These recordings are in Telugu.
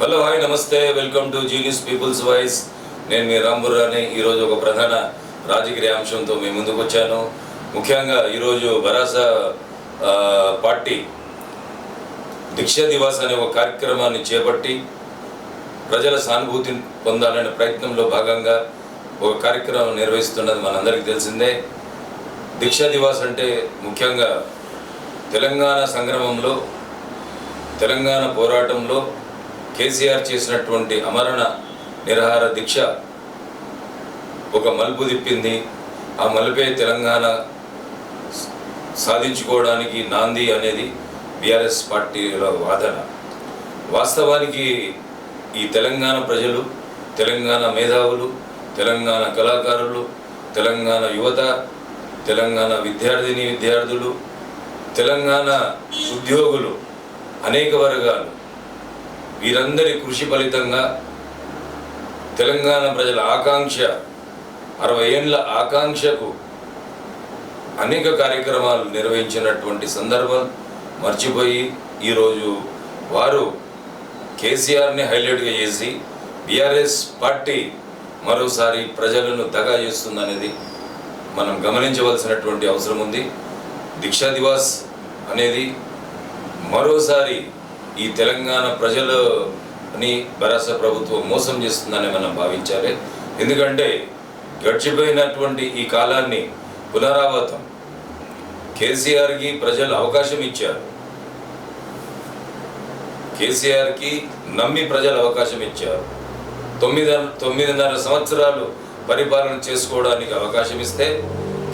హలో హాయ్ నమస్తే. Welcome to genius people's voice నేను మీ రాంబుర్రాని ఈరోజు ఒక ప్రధాన రాజకీయ అంశంతో మీ ముందుకు వచ్చాను. ముఖ్యంగా ఈరోజు బరాస పార్టీ దీక్ష దివాస్ అనే ఒక కార్యక్రమాన్ని చేపట్టి ప్రజల సానుభూతిని పొందాలనే ప్రయత్నంలో భాగంగా ఒక కార్యక్రమం నిర్వహిస్తున్నది మనందరికీ తెలిసిందే. దీక్ష దివాస్ అంటే ముఖ్యంగా తెలంగాణ సంగ్రమంలో తెలంగాణ పోరాటంలో కేసీఆర్ చేసినటువంటి అమరణ నిరహార దీక్ష ఒక మలుపు తిప్పింది. ఆ మలుపే తెలంగాణ సాధించుకోవడానికి నాంది అనేది బీఆర్ఎస్ పార్టీల వాదన. వాస్తవానికి ఈ తెలంగాణ ప్రజలు తెలంగాణ మేధావులు తెలంగాణ కళాకారులు తెలంగాణ యువత తెలంగాణ విద్యార్థిని విద్యార్థులు తెలంగాణ ఉద్యోగులు అనేక వర్గాలు వీరందరి కృషి ఫలితంగా తెలంగాణ ప్రజల ఆకాంక్ష అరవై ఏండ్ల ఆకాంక్షకు అనేక కార్యక్రమాలు నిర్వహించినటువంటి సందర్భం మర్చిపోయి ఈరోజు వారు కేసీఆర్ని హైలైట్గా చేసి బీఆర్ఎస్ పార్టీ మరోసారి ప్రజలను దగా చేస్తుందనేది మనం గమనించవలసినటువంటి అవసరం ఉంది. దీక్షా దివాస్ అనేది మరోసారి ఈ తెలంగాణ ప్రజలని భరోసా ప్రభుత్వం మోసం చేస్తుందని మనం భావించాలి. ఎందుకంటే గడిచిపోయినటువంటి ఈ కాలాన్ని పునరావృతం. కేసీఆర్కి ప్రజలు అవకాశం ఇచ్చారు. కేసీఆర్కి నమ్మి ప్రజలు అవకాశం ఇచ్చారు. తొమ్మిది తొమ్మిదిన్నర సంవత్సరాలు పరిపాలన చేసుకోవడానికి అవకాశం ఇస్తే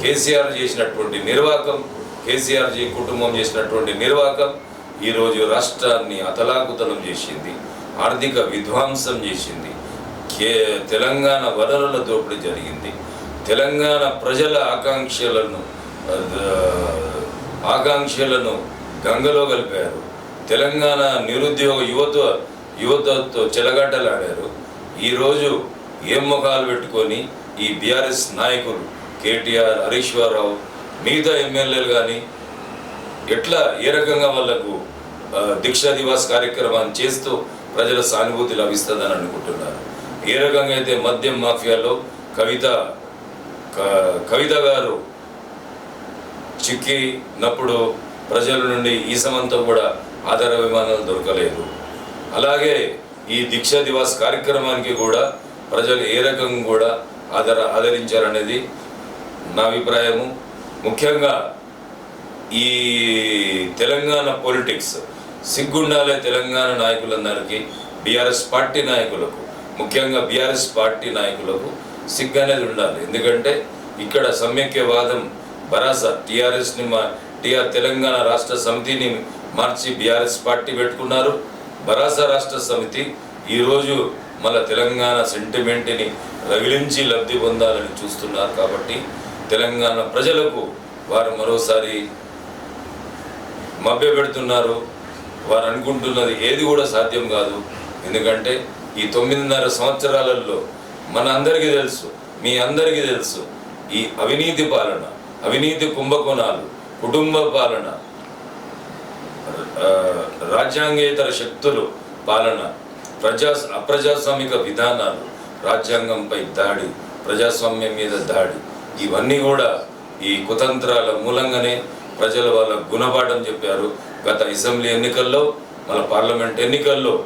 కేసీఆర్ చేసినటువంటి నిర్వాకం కేసీఆర్ కుటుంబం చేసినటువంటి నిర్వాకం ఈరోజు రాష్ట్రాన్ని అతలాకుతలం చేసింది ఆర్థిక విధ్వంసం చేసింది కే తెలంగాణ వనరుల దోపిడీ జరిగింది. తెలంగాణ ప్రజల ఆకాంక్షలను ఆకాంక్షలను గంగలో కలిపారు. తెలంగాణ నిరుద్యోగ యువత యువతతో చెలగట్టలాడారు ఈరోజు ఏం ముఖాలు పెట్టుకొని ఈ బీఆర్ఎస్ నాయకులు కేటీఆర్ హరీశ్వరరావు మిగతా ఎమ్మెల్యేలు కానీ ఎట్లా ఏ రకంగా వాళ్ళకు దీక్షా దివాస్ కార్యక్రమాన్ని చేస్తూ ప్రజల సానుభూతి లభిస్తుందని అనుకుంటున్నారు? ఏ రకంగా అయితే మద్యం మాఫియాలో కవిత క- కవిత గారు చిక్కినప్పుడు ప్రజల నుండి ఈ సమంతో కూడా ఆధార విమానాలు దొరకలేదు. అలాగే ఈ దీక్షా దివాస్ కార్యక్రమానికి కూడా ప్రజలు ఏ రకంగా కూడా ఆదర ఆదరించారనేది నా అభిప్రాయము. ముఖ్యంగా ఈ తెలంగాణ పొలిటిక్స్ సిగ్గుండాలే తెలంగాణ నాయకులందరికీ బీఆర్ఎస్ పార్టీ నాయకులకు ముఖ్యంగా బీఆర్ఎస్ పార్టీ నాయకులకు సిగ్గు అనేది ఉండాలి. ఎందుకంటే ఇక్కడ సమైక్యవాదం భరాస టీఆర్ఎస్ని మా టీఆర్ తెలంగాణ రాష్ట్ర సమితిని మార్చి బీఆర్ఎస్ పార్టీ పెట్టుకున్నారు. భరాస రాష్ట్ర సమితి ఈరోజు మన తెలంగాణ సెంటిమెంట్ని రగిలించి లబ్ధి పొందాలని చూస్తున్నారు కాబట్టి తెలంగాణ ప్రజలకు వారు మరోసారి మభ్య పెడుతున్నారు వారు అనుకుంటున్నది ఏది కూడా సాధ్యం కాదు. ఎందుకంటే ఈ తొమ్మిదిన్నర సంవత్సరాలలో మన అందరికీ తెలుసు మీ అందరికీ తెలుసు ఈ అవినీతి పాలన అవినీతి కుంభకోణాలు కుటుంబ పాలన ఆ, రాజ్యాంగేతర శక్తులు పాలన ప్రజా అప్రజాస్వామిక విధానాలు రాజ్యాంగంపై దాడి ప్రజాస్వామ్యం మీద దాడి ఇవన్నీ కూడా ఈ కుతంత్రాల మూలంగానే ప్రజలు వాళ్ళ గుణపాఠం చెప్పారు. గత అసెంబ్లీ ఎన్నికల్లో మన పార్లమెంట్ ఎన్నికల్లో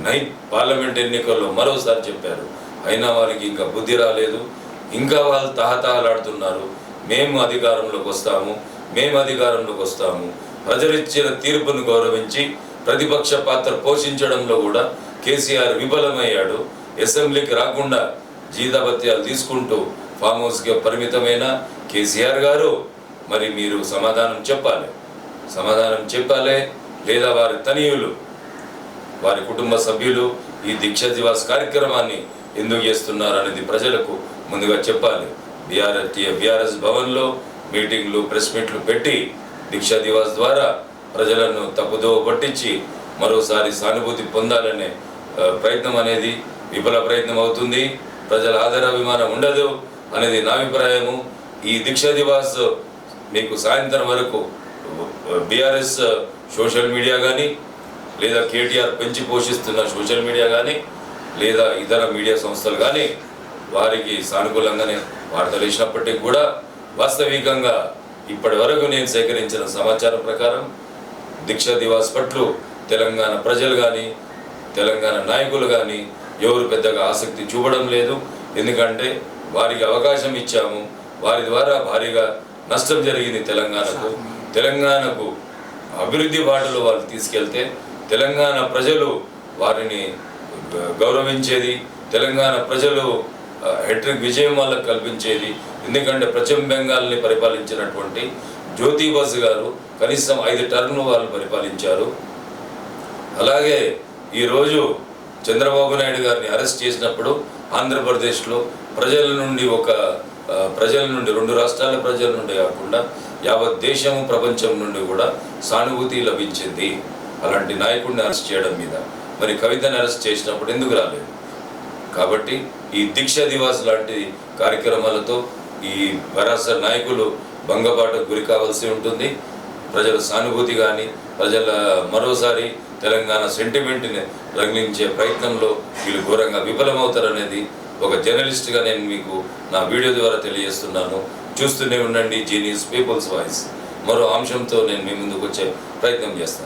నై పార్లమెంట్ ఎన్నికల్లో మరోసారి చెప్పారు. అయినా వారికి ఇంకా బుద్ధి రాలేదు. ఇంకా వాళ్ళు తహతహలాడుతున్నారు. మేము అధికారంలోకి వస్తాము. మేము అధికారంలోకి వస్తాము. ప్రజలిచ్చిన తీర్పును గౌరవించి ప్రతిపక్ష పాత్ర పోషించడంలో కూడా కేసీఆర్ విఫలమయ్యాడు. అసెంబ్లీకి రాకుండా జీతాభత్యాలు తీసుకుంటూ ఫామ్ హౌస్కి పరిమితమైన కేసీఆర్ గారు మరి మీరు సమాధానం చెప్పాలి. సమాధానం చెప్పాలి లేదా వారి తనీయులు వారి కుటుంబ సభ్యులు ఈ దీక్ష దివాస్ కార్యక్రమాన్ని ఎందుకు చేస్తున్నారు అనేది ప్రజలకు ముందుగా చెప్పాలి. బీఆర్ఎస్ బీఆర్ఎస్ భవన్లో మీటింగ్లు ప్రెస్ మీట్లు పెట్టి దీక్షా దివాస్ ద్వారా ప్రజలను తప్పుదోవ పట్టించి మరోసారి సానుభూతి పొందాలనే ప్రయత్నం అనేది విఫల ప్రయత్నం అవుతుంది. ప్రజల ఆదరాభిమానం ఉండదు అనేది నా అభిప్రాయము. ఈ దీక్షా దివాస్ మీకు సాయంత్రం వరకు బీఆర్ఎస్ సోషల్ మీడియా కానీ లేదా కేటీఆర్ పెంచి పోషిస్తున్న సోషల్ మీడియా కానీ లేదా ఇతర మీడియా సంస్థలు కానీ వారికి సానుకూలంగానే వార్తలు ఇచ్చినప్పటికీ కూడా వాస్తవికంగా ఇప్పటి వరకు నేను సేకరించిన సమాచారం ప్రకారం దీక్షా దివాస్ పట్ల తెలంగాణ ప్రజలు కానీ తెలంగాణ నాయకులు కానీ ఎవరు పెద్దగా ఆసక్తి చూపడం లేదు. ఎందుకంటే వారికి అవకాశం ఇచ్చాము. వారి ద్వారా భారీగా నష్టం జరిగింది తెలంగాణకు. తెలంగాణకు అభివృద్ధి బాటలో వాళ్ళు తీసుకెళ్తే తెలంగాణ ప్రజలు వారిని గౌరవించేది తెలంగాణ ప్రజలు హెట్రిక్ విజయం వాళ్ళకు కల్పించేది ఎందుకంటే పశ్చిమ బెంగాల్ని పరిపాలించినటువంటి జ్యోతి బసు గారు కనీసం ఐదు టర్మ్లు వాళ్ళు పరిపాలించారు. అలాగే ఈరోజు చంద్రబాబు నాయుడు గారిని అరెస్ట్ చేసినప్పుడు ఆంధ్రప్రదేశ్లో ప్రజల నుండి ఒక ప్రజల నుండి రెండు రాష్ట్రాల ప్రజల నుండి కాకుండా యావత్ దేశము ప్రపంచం నుండి కూడా సానుభూతి లభించింది. అలాంటి నాయకుడిని అరెస్ట్ చేయడం మీద. మరి కవితను అరెస్ట్ చేసినప్పుడు ఎందుకు రాలేదు? కాబట్టి ఈ దీక్ష దివాస్ లాంటి కార్యక్రమాలతో ఈ వరాస నాయకులు భంగపాటుకు గురి కావాల్సి ఉంటుంది. ప్రజల సానుభూతి కానీ ప్రజల మరోసారి తెలంగాణ సెంటిమెంట్ని రగిలించే ప్రయత్నంలో వీళ్ళు ఘోరంగా విఫలమవుతారనేది ఒక జర్నలిస్ట్గా నేను మీకు నా వీడియో ద్వారా తెలియజేస్తున్నాను. చూస్తూనే ఉండండి జీనియస్ పీపుల్స్ వాయిస్ మరో అంశంతో నేను మీ ముందుకు వచ్చే ప్రయత్నం చేస్తాను.